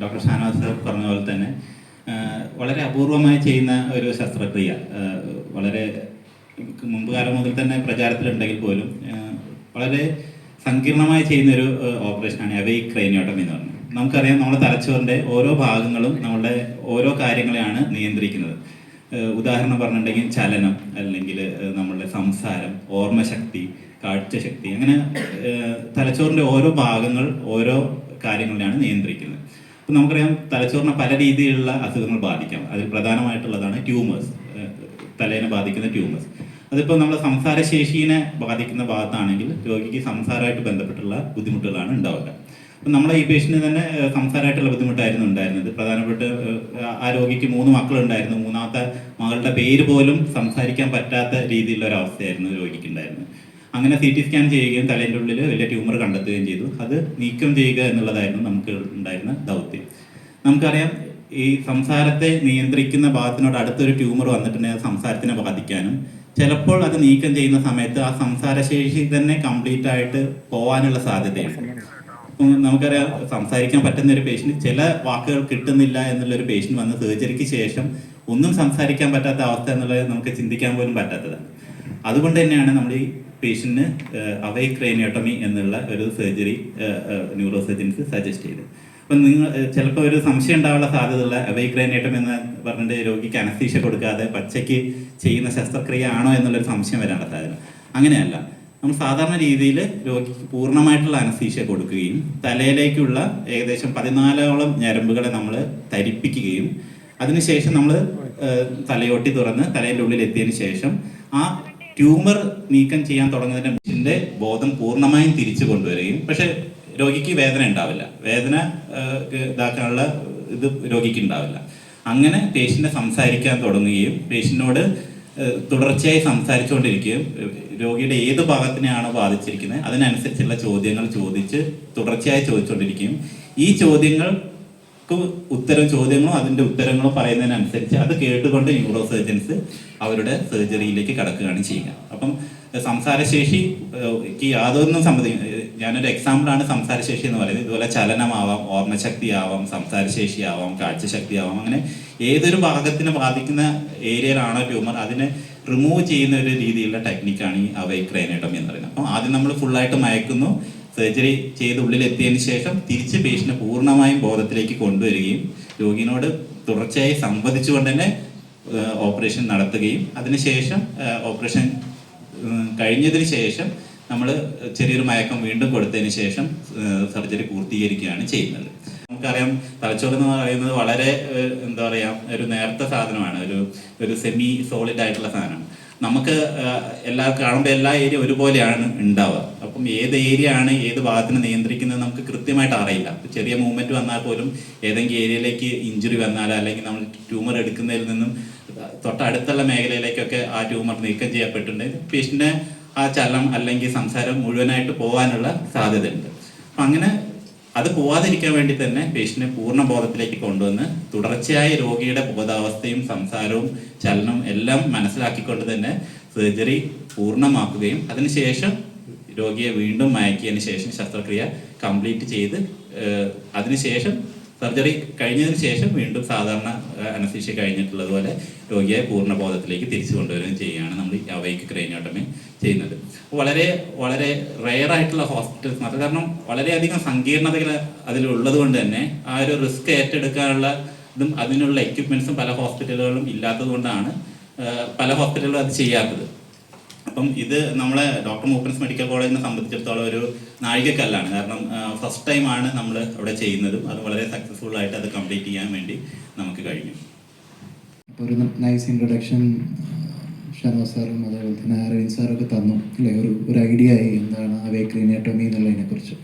Doctor Shanavas പറഞ്ഞ പോലെ തന്നെ വളരെ അപൂർവമായി ചെയ്യുന്ന ഒരു ശസ്ത്രക്രിയ. വളരെ മുമ്പ് കാലം മുതൽ തന്നെ പ്രചാരത്തിലുണ്ടെങ്കിൽ പോലും വളരെ സങ്കീർണമായി ഒരു ഓപ്പറേഷനാണ് അവൈ ക്രൈനിയോട്ടം എന്ന് പറയുന്നത് നമുക്കറിയാം നമ്മുടെ തലച്ചോറിന്റെ ഓരോ ഭാഗങ്ങളും നമ്മുടെ ഓരോ കാര്യങ്ങളെയാണ് നിയന്ത്രിക്കുന്നത്. ഉദാഹരണം പറഞ്ഞിട്ടുണ്ടെങ്കിൽ ചലനം അല്ലെങ്കിൽ നമ്മളുടെ സംസാരം ഓർമ്മശക്തി കാഴ്ചശക്തി അങ്ങനെ തലച്ചോറിന്റെ ഓരോ ഭാഗങ്ങൾ ഓരോ കാര്യങ്ങളിലാണ് നിയന്ത്രിക്കുന്നത്. അപ്പം നമുക്കറിയാം തലച്ചോറിനെ പല രീതിയിലുള്ള അസുഖങ്ങൾ ബാധിക്കാം. അതിൽ പ്രധാനമായിട്ടുള്ളതാണ് ട്യൂമേഴ്സ്. തലേനെ ബാധിക്കുന്ന ട്യൂമേഴ്സ്. അതിപ്പോൾ നമ്മുടെ സംസാരശേഷീനെ ബാധിക്കുന്ന ഭാഗത്താണെങ്കിൽ രോഗിക്ക് സംസാരമായിട്ട് ബന്ധപ്പെട്ടുള്ള ബുദ്ധിമുട്ടുകളാണ് ഉണ്ടാവുക. അപ്പം നമ്മളെ ഈ പേഷ്യന് തന്നെ സംസാരമായിട്ടുള്ള ബുദ്ധിമുട്ടായിരുന്നു ഉണ്ടായിരുന്നത്. പ്രധാനപ്പെട്ട ആ രോഗിക്ക് മൂന്ന് മക്കളുണ്ടായിരുന്നു. മൂന്നാമത്തെ മകളുടെ പേര് പോലും സംസാരിക്കാൻ പറ്റാത്ത രീതിയിലുള്ള ഒരു അവസ്ഥയായിരുന്നു രോഗിക്ക് ഉണ്ടായിരുന്നത് അങ്ങനെ സി ടി സ്കാൻ ചെയ്യുകയും തലേന്റെ ഉള്ളിൽ വലിയ ട്യൂമർ കണ്ടെത്തുകയും ചെയ്തു. അത് നീക്കം ചെയ്യുക എന്നുള്ളതായിരുന്നു നമുക്ക് ഉണ്ടായിരുന്ന ദൗത്യം. നമുക്കറിയാം ഈ സംസാരത്തെ നിയന്ത്രിക്കുന്ന ഭാഗത്തിനോട് അടുത്തൊരു ട്യൂമർ വന്നിട്ടുണ്ടെങ്കിൽ സംസാരത്തിനെ ബാധിക്കാനും ചിലപ്പോൾ അത് നീക്കം ചെയ്യുന്ന സമയത്ത് ആ സംസാരശേഷി തന്നെ കംപ്ലീറ്റ് ആയിട്ട് പോകാനുള്ള സാധ്യതയുണ്ട്. നമുക്കറിയാം സംസാരിക്കാൻ പറ്റുന്ന ഒരു പേഷ്യന്റ് ചില വാക്കുകൾ കിട്ടുന്നില്ല എന്നുള്ള ഒരു പേഷ്യന്റ് വന്ന് സർജറിക്ക് ശേഷം ഒന്നും സംസാരിക്കാൻ പറ്റാത്ത അവസ്ഥ എന്നുള്ളത് നമുക്ക് ചിന്തിക്കാൻ പോലും പറ്റാത്തതാണ്. അതുകൊണ്ട് തന്നെയാണ് നമ്മൾ ഈ പേഷ്യന്റിന് അവൈ ക്രേനിയോട്ടമി എന്നുള്ള ഒരു സർജറി ന്യൂറോ സർജൻസ് സജസ്റ്റ് ചെയ്ത്. അപ്പം നിങ്ങൾ ചിലപ്പോൾ ഒരു സംശയം ഉണ്ടാവാനുള്ള സാധ്യതയുള്ള അവൈ ക്രേനിയോട്ടം എന്ന് പറഞ്ഞിട്ട് രോഗിക്ക് അനസ്തീഷ കൊടുക്കാതെ പച്ചയ്ക്ക് ചെയ്യുന്ന ശസ്ത്രക്രിയ ആണോ എന്നുള്ളൊരു സംശയം വരാനുള്ള സാധ്യത. അങ്ങനെയല്ല. നമ്മൾ സാധാരണ രീതിയിൽ രോഗിക്ക് പൂർണമായിട്ടുള്ള അനസ്തീഷ്യ കൊടുക്കുകയും തലയിലേക്കുള്ള ഏകദേശം പതിനാലോളം ഞരമ്പുകളെ നമ്മൾ തരിപ്പിക്കുകയും അതിനുശേഷം നമ്മൾ തലയോട്ടി തുറന്ന് തലേന്റെ ഉള്ളിൽ എത്തിയതിന് ശേഷം ആ ട്യൂമർ നീക്കം ചെയ്യാൻ തുടങ്ങുന്നതിന്റെ മുന്നിന്റെ ബോധം പൂർണമായും തിരിച്ചു കൊണ്ടുവരികയും പക്ഷെ രോഗിക്ക് വേദന ഉണ്ടാവില്ല. വേദന ഇതാക്കാനുള്ള ഇത് രോഗിക്ക് ഉണ്ടാവില്ല. അങ്ങനെ പേഷ്യന്റെ സംസാരിക്കാൻ തുടങ്ങുകയും പേഷ്യന്റിനോട് ഏഹ്, തുടർച്ചയായി സംസാരിച്ചുകൊണ്ടിരിക്കുകയും രോഗിയുടെ ഏത് ഭാഗത്തിനെയാണോ ബാധിച്ചിരിക്കുന്നത് അതിനനുസരിച്ചുള്ള ചോദ്യങ്ങൾ ചോദിച്ച് തുടർച്ചയായി ചോദിച്ചുകൊണ്ടിരിക്കുകയും ഈ ചോദ്യങ്ങൾ ഉത്തരം ചോദ്യങ്ങളോ അതിന്റെ ഉത്തരങ്ങളോ പറയുന്നതിനനുസരിച്ച് അത് കേട്ടുകൊണ്ട് ന്യൂറോ സർജൻസ് അവരുടെ സർജറിയിലേക്ക് കടക്കുകയാണ് ചെയ്യുക. അപ്പം സംസാരശേഷിക്ക് യാതൊന്നും സംബന്ധി ഞാനൊരു എക്സാമ്പിളാണ് സംസാരശേഷി എന്ന് പറയുന്നത്. ഇതുപോലെ ചലനമാവാം ഓർമ്മശക്തി ആവാം സംസാരശേഷി ആവാം കാഴ്ചശക്തി ആവാം അങ്ങനെ ഏതൊരു ഭാഗത്തിനെ ബാധിക്കുന്ന ഏരിയയിലാണോ ട്യൂമർ അതിനെ റിമൂവ് ചെയ്യുന്ന ഒരു രീതിയിലുള്ള ടെക്നിക്കാണ് ഈ അവൈ ക്രൈനേട്ടം എന്ന് പറയുന്നത്. അപ്പം ആദ്യം നമ്മൾ ഫുള്ളായിട്ട് മയക്കുന്നു. സർജറി ചെയ്ത് ഉള്ളിൽ എത്തിയതിന് ശേഷം തിരിച്ച് പേഷ്യനെ പൂർണമായും ബോധത്തിലേക്ക് കൊണ്ടുവരികയും രോഗിനോട് തുടർച്ചയായി സംവദിച്ചുകൊണ്ട് തന്നെ ഓപ്പറേഷൻ നടത്തുകയും അതിനുശേഷം ഓപ്പറേഷൻ കഴിഞ്ഞതിന് ശേഷം നമ്മൾ ചെറിയൊരു മയക്കം വീണ്ടും കൊടുത്തതിന് ശേഷം സർജറി പൂർത്തീകരിക്കുകയാണ് ചെയ്യുന്നത്. നമുക്കറിയാം തലച്ചോറ് എന്ന് പറയുന്നത് വളരെ എന്താ പറയാ ഒരു നേർത്ത സാധനമാണ് ഒരു ഒരു സെമി സോളിഡ് ആയിട്ടുള്ള സാധനമാണ്. നമുക്ക് എല്ലാ കാണുമ്പോൾ എല്ലാ ഏരിയ ഒരുപോലെയാണ് ഉണ്ടാവുക. അപ്പം ഏത് ഏരിയ ആണ് ഏത് ഭാഗത്തിനെ നിയന്ത്രിക്കുന്നത് നമുക്ക് കൃത്യമായിട്ട് അറിയില്ല. ചെറിയ മൂവ്മെന്റ് വന്നാൽ പോലും ഏതെങ്കിലും ഏരിയയിലേക്ക് ഇഞ്ചുറി വന്നാൽ അല്ലെങ്കിൽ നമ്മൾ ട്യൂമർ എടുക്കുന്നതിൽ നിന്നും തൊട്ടടുത്തുള്ള മേഖലയിലേക്കൊക്കെ ആ ട്യൂമർ നീക്കം ചെയ്യപ്പെട്ടിട്ടുണ്ട്. പേഷ്യന്റിന് ആ ചലനം അല്ലെങ്കിൽ സംസാരം മുഴുവനായിട്ട് പോകാനുള്ള സാധ്യതയുണ്ട്. അപ്പം അങ്ങനെ അത് പോവാതിരിക്കാൻ വേണ്ടി തന്നെ പേഷ്യന്റിനെ പൂർണ ബോധത്തിലേക്ക് കൊണ്ടുവന്ന് തുടർച്ചയായി രോഗിയുടെ ബോധാവസ്ഥയും സംസാരവും ചലനവും എല്ലാം മനസ്സിലാക്കിക്കൊണ്ട് തന്നെ സർജറി പൂർണമാക്കുകയും അതിനുശേഷം രോഗിയെ വീണ്ടും മയക്കിയതിന് ശേഷം ശസ്ത്രക്രിയ കംപ്ലീറ്റ് ചെയ്ത് അതിനുശേഷം സർജറി കഴിഞ്ഞതിന് ശേഷം വീണ്ടും സാധാരണ അനസ്തീഷ്യ കഴിഞ്ഞിട്ടുള്ളതുപോലെ രോഗിയെ പൂർണ ബോധത്തിലേക്ക് തിരിച്ചു കൊണ്ടുവരികയും ചെയ്യുകയാണ് നമ്മൾ ഈ അവയ്ക്ക് ക്രൈനോട്ടമി ചെയ്യുന്നത്. വളരെ വളരെ റെയർ ആയിട്ടുള്ള ഹോസ്പിറ്റൽസ് മാത്രം കാരണം വളരെയധികം സങ്കീർണതകൾ അതിലുള്ളത് കൊണ്ട് തന്നെ ആ ഒരു റിസ്ക് ഏറ്റെടുക്കാനുള്ള ഇതും അതിനുള്ള എക്യുപ്മെന്റ്സും പല ഹോസ്പിറ്റലുകളിലും ഇല്ലാത്തത് കൊണ്ടാണ് പല ഹോസ്പിറ്റലുകളും അത് ചെയ്യാത്തത്. അപ്പം ഇത് നമ്മളെ ഡോക്ടർ മൂപ്പൻസ് മെഡിക്കൽ കോളേജിനെ സംബന്ധിച്ചിടത്തോളം ഒരു നാഴികക്കല്ലാണ്. കാരണം ഫസ്റ്റ് ടൈം ആണ് നമ്മൾ അവിടെ ചെയ്യുന്നതും. അത് വളരെ സക്സസ്ഫുൾ ആയിട്ട് അത് കംപ്ലീറ്റ് ചെയ്യാൻ വേണ്ടി നമുക്ക് കഴിഞ്ഞു. ഒരു നൈസ് ഇൻട്രൊഡക്ഷൻ ഷർമ സാറും അതേപോലെ തന്നെ അരവിന്ദ് സാറൊക്കെ തന്നു. അല്ലേ? ഒരു ഒരു ഐഡിയ ആയി. എന്താണ് അവേക്രീനിയോട്ടമി എന്നുള്ളതിനെക്കുറിച്ച്.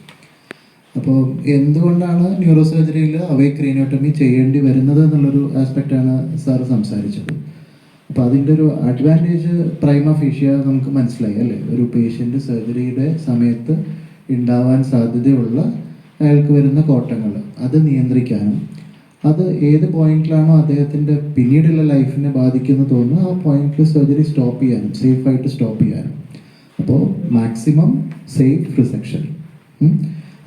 അപ്പോൾ എന്തുകൊണ്ടാണ് ന്യൂറോ സർജറിയിൽ അവേക്രീനിയോട്ടമി ചെയ്യേണ്ടി വരുന്നത് എന്നുള്ളൊരു ആസ്പെക്റ്റാണ് സാറ് സംസാരിച്ചത്. അപ്പോൾ അതിന്റെ ഒരു അഡ്വാന്റേജ് പ്രൈമ ഫീഷ്യ നമുക്ക് മനസ്സിലായി അല്ലേ? ഒരു പേഷ്യന്റ് സർജറിയുടെ സമയത്ത് ഉണ്ടാവാൻ സാധ്യതയുള്ള അയാൾക്ക് വരുന്ന കോട്ടങ്ങൾ അത് നിയന്ത്രിക്കാനും അത് ഏത് പോയിന്റിലാണോ അദ്ദേഹത്തിന്റെ പിന്നീടുള്ള ലൈഫിനെ ബാധിക്കുന്നു തോന്നുന്നു ആ പോയിന്റിൽ സർജറി സ്റ്റോപ്പ് ചെയ്യാനും സേഫായിട്ട് സ്റ്റോപ്പ് ചെയ്യാനും. അപ്പോൾ മാക്സിമം സേഫ് റിസെക്ഷൻ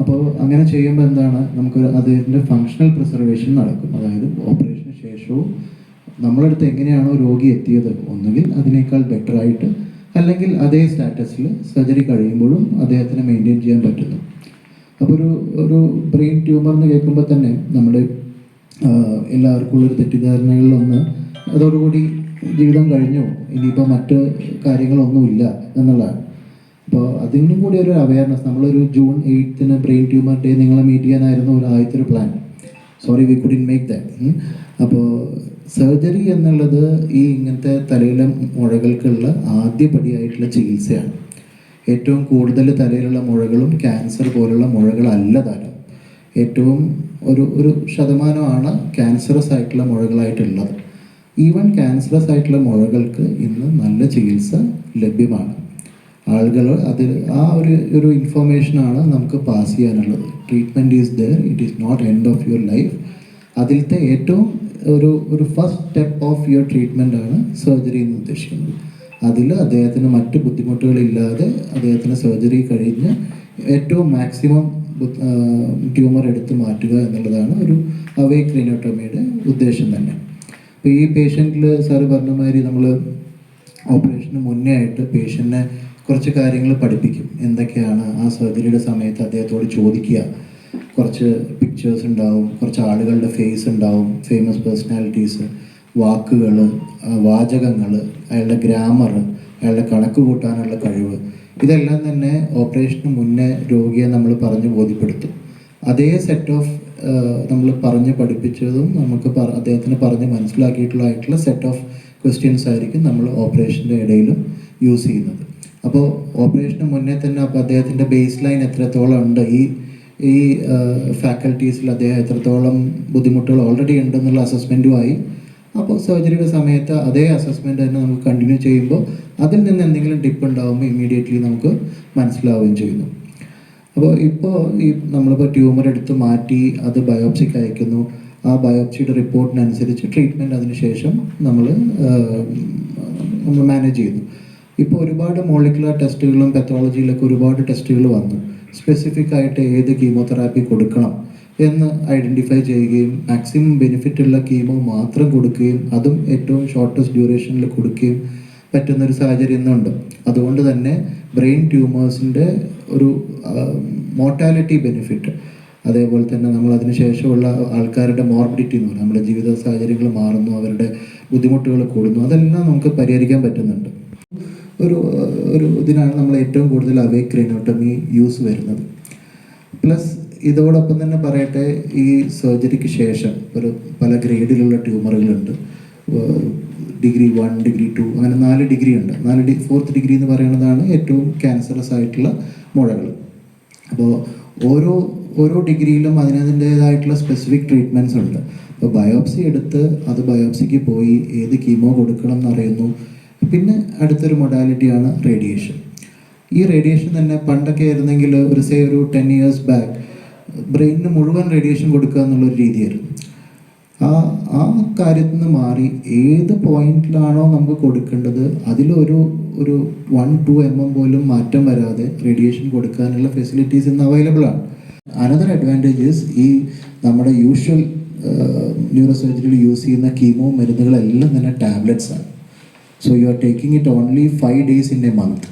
അപ്പോൾ അങ്ങനെ ചെയ്യുമ്പോൾ എന്താണ്? നമുക്ക് അതിന്റെ ഫങ്ഷണൽ പ്രിസർവേഷൻ നടക്കും. അതായത് ഓപ്പറേഷന് ശേഷവും നമ്മളടുത്ത് എങ്ങനെയാണോ രോഗി എത്തിയത് ഒന്നുകിൽ അതിനേക്കാൾ ബെറ്റർ ആയിട്ട് അല്ലെങ്കിൽ അതേ സ്റ്റാറ്റസിൽ സർജറി കഴിയുമ്പോഴും അദ്ദേഹത്തിന് മെയിന്റെയിൻ ചെയ്യാൻ പറ്റുന്നു. അപ്പോൾ ഒരു ഒരു ബ്രെയിൻ ട്യൂമർ എന്ന് കേൾക്കുമ്പോൾ തന്നെ നമ്മുടെ എല്ലാവർക്കും ഉള്ളൊരു തെറ്റിദ്ധാരണകളിലൊന്ന് അതോടുകൂടി ജീവിതം കഴിഞ്ഞു. ഇനിയിപ്പോൾ മറ്റ് കാര്യങ്ങളൊന്നുമില്ല എന്നുള്ളതാണ്. അപ്പോൾ അതിനും കൂടി ഒരു അവയർനെസ് നമ്മളൊരു ജൂൺ എയ്ത്തിന് ബ്രെയിൻ ട്യൂമർ ഡേ നിങ്ങളെ മീറ്റ് ചെയ്യാനായിരുന്നു ഒരു ആദ്യത്തെ ഒരു plan sorry we couldn't make that അപ്പോൾ സർജറി എന്നുള്ളത് ഈ ഇങ്ങനത്തെ തലയിലെ മുഴകൾക്കുള്ള ആദ്യപടിയായിട്ടുള്ള ചികിത്സയാണ്. ഏറ്റവും കൂടുതൽ തലയിലുള്ള മുഴകളും ക്യാൻസർ പോലുള്ള മുഴകളല്ല തരം ഏറ്റവും ഒരു ഒരു ശതമാനമാണ് ക്യാൻസറസ് ആയിട്ടുള്ള മുഴകളായിട്ടുള്ളത്. ഈവൻ ക്യാൻസറസ് ആയിട്ടുള്ള മുഴകൾക്ക് ഇന്ന് നല്ല ചികിത്സ ലഭ്യമാണ്. ആളുകൾ അതിൽ ആ ഒരു ഒരു ഇൻഫർമേഷനാണ് നമുക്ക് പാസ് ചെയ്യാനുള്ളത്. Treatment is there it is not end of your life അതിലത്തെ ഏറ്റവും ഒരു ഒരു first step of your treatment ആണ് സർജറി എന്ന് ഉദ്ദേശിക്കുന്നത്. അതിൽ അദ്ദേഹത്തിന് മറ്റ് ബുദ്ധിമുട്ടുകളില്ലാതെ അദ്ദേഹത്തിന് സർജറി കഴിഞ്ഞ് ഏറ്റവും മാക്സിമം ട്യൂമർ എടുത്ത് മാറ്റുക എന്നുള്ളതാണ് ഒരു അവേ ക്രീനോട്ടോമിയുടെ ഉദ്ദേശം തന്നെ. അപ്പോൾ ഈ പേഷ്യന്റിൽ സാറ് പറഞ്ഞ മാതിരി നമ്മൾ ഓപ്പറേഷന് മുന്നേ ആയിട്ട് പേഷ്യന്റിനെ കുറച്ച് കാര്യങ്ങൾ പഠിപ്പിക്കും. എന്തൊക്കെയാണ് ആ സർജറിയുടെ സമയത്ത് അദ്ദേഹത്തോട് ചോദിക്കുക. കുറച്ച് പിക്ചേഴ്സ് ഉണ്ടാവും കുറച്ച് ആളുകളുടെ ഫേസ് ഉണ്ടാവും ഫേമസ് പേഴ്സണാലിറ്റീസ് വാക്കുകൾ വാചകങ്ങൾ അയാളുടെ ഗ്രാമർ അയാളുടെ കണക്ക് കൂട്ടാനുള്ള കഴിവ്. ഇതെല്ലാം തന്നെ ഓപ്പറേഷന് മുന്നേ രോഗിയെ നമ്മൾ പറഞ്ഞ് ബോധ്യപ്പെടുത്തും. അതേ സെറ്റ് ഓഫ് നമ്മൾ പറഞ്ഞ് പഠിപ്പിച്ചതും നമുക്ക് പറ അദ്ദേഹത്തിന് പറഞ്ഞ് മനസ്സിലാക്കിയിട്ടുള്ളതായിട്ടുള്ള സെറ്റ് ഓഫ് ക്വസ്റ്റ്യൻസ് ആയിരിക്കും നമ്മൾ ഓപ്പറേഷന്റെ ഇടയിലും യൂസ് ചെയ്യുന്നത്. അപ്പോൾ ഓപ്പറേഷന് മുന്നേ തന്നെ അപ്പോൾ അദ്ദേഹത്തിന്റെ ബേസ് ലൈൻ എത്രത്തോളം ഉണ്ട്? ഈ ഈ ഫാക്കൽറ്റീസിൽ അദ്ദേഹം എത്രത്തോളം ബുദ്ധിമുട്ടുകൾ ഓൾറെഡി ഉണ്ടെന്നുള്ള അസസ്മെന്റുമായി അപ്പോൾ സർജറിയുടെ സമയത്ത് അതേ അസസ്മെന്റ് തന്നെ നമുക്ക് കണ്ടിന്യൂ ചെയ്യുമ്പോൾ അതിൽ നിന്ന് എന്തെങ്കിലും ഡിപ്പ് ഉണ്ടാകുമ്പോൾ ഇമ്മീഡിയറ്റ്ലി നമുക്ക് മനസ്സിലാവുകയും ചെയ്യുന്നു. അപ്പോൾ ഇപ്പോൾ ഈ നമ്മളിപ്പോൾ ട്യൂമർ എടുത്ത് മാറ്റി അത് ബയോപ്സിക്ക് അയക്കുന്നു. ആ ബയോപ്സിയുടെ റിപ്പോർട്ടിനനുസരിച്ച് ട്രീറ്റ്മെന്റ് അതിന് ശേഷം നമ്മൾ നമ്മൾ മാനേജ് ചെയ്യുന്നു. ഇപ്പോൾ ഒരുപാട് മോളിക്കുലർ ടെസ്റ്റുകളും പെത്തോളജിയിലൊക്കെ ഒരുപാട് ടെസ്റ്റുകൾ വന്നു. സ്പെസിഫിക് ആയിട്ട് ഏത് കീമോതെറാപ്പി കൊടുക്കണം എന്ന് ഐഡന്റിഫൈ ചെയ്യുകയും മാക്സിമം ബെനിഫിറ്റ് ഉള്ള കീമോ മാത്രം കൊടുക്കുകയും അതും ഏറ്റവും ഷോർട്ടസ്റ്റ് ഡ്യൂറേഷനിൽ കൊടുക്കുകയും പറ്റുന്നൊരു സാഹചര്യം ഇന്നുണ്ട്. അതുകൊണ്ട് തന്നെ ബ്രെയിൻ ട്യൂമേഴ്സിന്റെ ഒരു മോർട്ടാലിറ്റി ബെനിഫിറ്റ് അതേപോലെ തന്നെ നമ്മൾ അതിന് ശേഷമുള്ള ആൾക്കാരുടെ മോർബിഡിറ്റി എന്ന് പറയുന്നത് നമ്മുടെ ജീവിത സാഹചര്യങ്ങൾ മാറുന്നു അവരുടെ ബുദ്ധിമുട്ടുകൾ കൂടുന്നു അതെല്ലാം നമുക്ക് പരിഹരിക്കാൻ പറ്റുന്നുണ്ട്. ഒരു ഒരു ഇതിനാണ് നമ്മൾ ഏറ്റവും കൂടുതൽ അവേ ക്രീനോട്ടമി യൂസ് വരുന്നത്. പ്ലസ് ഇതോടൊപ്പം തന്നെ പറയട്ടെ ഈ സർജറിക്ക് ശേഷം ഒരു പല ഗ്രേഡിലുള്ള ട്യൂമറുകളുണ്ട്. ഡിഗ്രി വൺ ഡിഗ്രി ടു അങ്ങനെ നാല് ഡിഗ്രി ഉണ്ട്. നാല് ഡി ഫോർത്ത് ഡിഗ്രി എന്ന് പറയുന്നതാണ് ഏറ്റവും ക്യാൻസറസ് ആയിട്ടുള്ള മുഴകൾ. അപ്പോൾ ഓരോ ഓരോ ഡിഗ്രിയിലും അതിനതിന്റേതായിട്ടുള്ള സ്പെസിഫിക് ട്രീറ്റ്മെന്റ്സ് ഉണ്ട്. അപ്പോൾ ബയോപ്സി എടുത്ത് അത് ബയോപ്സിക്ക് പോയി ഏത് കീമോ കൊടുക്കണം എന്നറിയുന്നു. പിന്നെ അടുത്തൊരു മൊഡാലിറ്റിയാണ് റേഡിയേഷൻ ഈ റേഡിയേഷൻ തന്നെ പണ്ടൊക്കെ ആയിരുന്നെങ്കിൽ ഒരു സേ ഒരു ടെൻ ഇയേഴ്സ് ബാക്ക് ബ്രെയിനിന് മുഴുവൻ റേഡിയേഷൻ കൊടുക്കുക എന്നുള്ളൊരു രീതിയായിരുന്നു. ആ ആ കാര്യത്തിൽ നിന്ന് മാറി ഏത് പോയിന്റിലാണോ നമുക്ക് കൊടുക്കേണ്ടത് അതിലൊരു ഒരു വൺ ടു എം എം പോലും മാറ്റം വരാതെ റേഡിയേഷൻ കൊടുക്കാനുള്ള ഫെസിലിറ്റീസ് ഇന്ന് അവൈലബിൾ ആണ്. അനദർ അഡ്വാന്റേജസ് ഈ നമ്മുടെ യൂഷ്വൽ ന്യൂറോ സർജറിയിൽ യൂസ് ചെയ്യുന്ന കീമോ മരുന്നുകളെല്ലാം തന്നെ ടാബ്ലറ്റ്സ് ആണ്. So you are taking it only five days in A month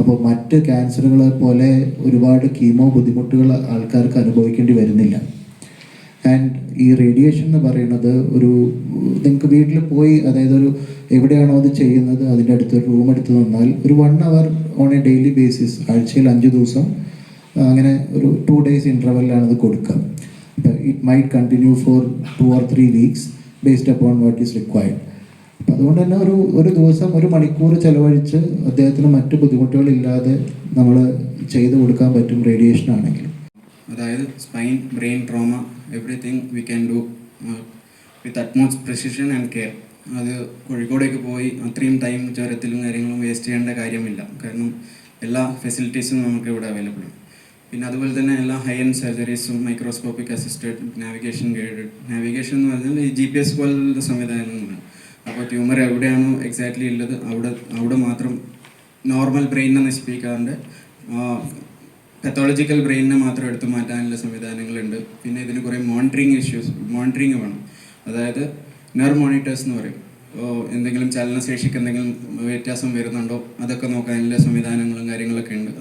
അപ്പോൾ മറ്റ് ക്യാൻസറുകളെ പോലെ ഒരുപാട് കീമോ ബുദ്ധിമുട്ടുകൾ ആൾക്കാർക്ക് അനുഭവിക്കേണ്ടി വരുന്നില്ല. ആൻഡ് ഈ റേഡിയേഷൻ എന്ന് പറയുന്നത് ഒരു നിങ്ങൾക്ക് വീട്ടിൽ പോയി അതായത് ഒരു എവിടെയാണോ അത് ചെയ്യുന്നത് അതിന്റെ അടുത്ത് റൂം എടുത്ത് നിന്നാൽ ഒരു one hour on a daily basis ആഴ്ചയിൽ അഞ്ച് ദിവസം അങ്ങനെ ഒരു ടു ഡേയ്സ് ഇന്റർവെല്ലാണ് അത് കൊടുക്കുക. It might continue for two or three weeks based upon what is required അതുകൊണ്ട് തന്നെ ഒരു ഒരു ദിവസം ഒരു മണിക്കൂർ ചെലവഴിച്ച് അദ്ദേഹത്തിന് മറ്റു ബുദ്ധിമുട്ടുകളില്ലാതെ നമ്മൾ ചെയ്തു കൊടുക്കാൻ പറ്റും റേഡിയേഷൻ ആണെങ്കിൽ അതായത് spine brain trauma everything we can do with utmost precision and care അത് കോഴിക്കോടേക്ക് പോയി അത്രയും ടൈം ചുരത്തിലും കാര്യങ്ങളും വേസ്റ്റ് ചെയ്യേണ്ട കാര്യമില്ല. കാരണം എല്ലാ ഫെസിലിറ്റീസും നമുക്ക് ഇവിടെ അവൈലബിൾ ആണ് പിന്നെ അതുപോലെ തന്നെ എല്ലാ high end സർജറീസും microscopic assisted navigation guided navigation എന്ന് പറഞ്ഞാൽ ഈ ജി പി എസ് പോലുള്ള സംവിധാനങ്ങളാണ്. അപ്പോൾ ട്യൂമർ എവിടെയാണോ എക്സാക്ട്ലി ഉള്ളത് അവിടെ അവിടെ മാത്രം നോർമൽ ബ്രെയിനിനെ നശിപ്പിക്കാറുണ്ട്. പത്തോളജിക്കൽ ബ്രെയിനിനെ മാത്രം എടുത്തു മാറ്റാനുള്ള സംവിധാനങ്ങളുണ്ട്. പിന്നെ ഇതിന് കുറേ മോണിറ്ററിങ് ഇഷ്യൂസ് മോണിറ്ററിങ് വേണം. അതായത് നെർവ് മോണിറ്റേഴ്സ് എന്ന് പറയും. എന്തെങ്കിലും ചലനശേഷിക്ക് എന്തെങ്കിലും വ്യത്യാസം വരുന്നുണ്ടോ അതൊക്കെ നോക്കാനുള്ള സംവിധാനങ്ങളും കാര്യങ്ങളൊക്കെ ഉണ്ട്.